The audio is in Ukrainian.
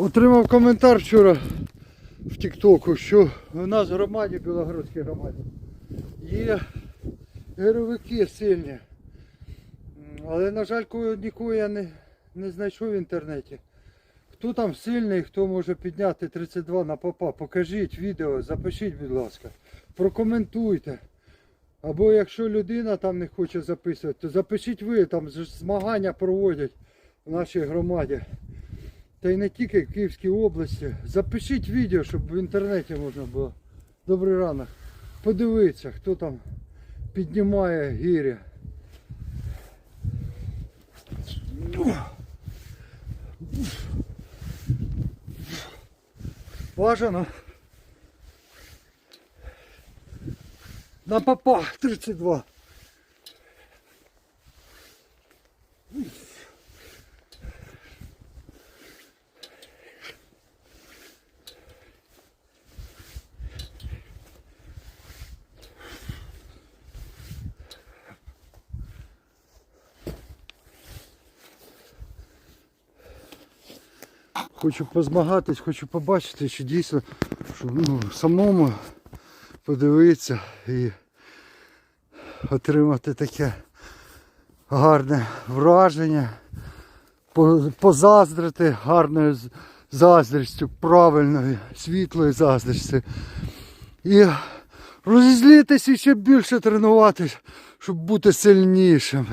Отримав коментар вчора в Тіктоку, що у нас в громаді, в Білогородській громаді, є геровики сильні. Але, на жаль, нікого я не, не знайшов в інтернеті. Хто там сильний, хто може підняти 32 на попа, покажіть відео, запишіть, будь ласка, прокоментуйте. Або якщо людина там не хоче записувати, то запишіть ви, там змагання проводять в нашій громаді. Та й не тільки в Київській області. Запишіть відео, щоб в інтернеті можна було. Добрий ранок. Подивитися, хто там піднімає гіря. Бажано. На попа 32. Хочу позмагатись, хочу побачити, чи дійсно, щоб ну, самому подивитися і отримати таке гарне враження, позаздрити гарною заздрістю, правильною, світлою заздрістю. І розізлітися і ще більше тренуватись, щоб бути сильнішим.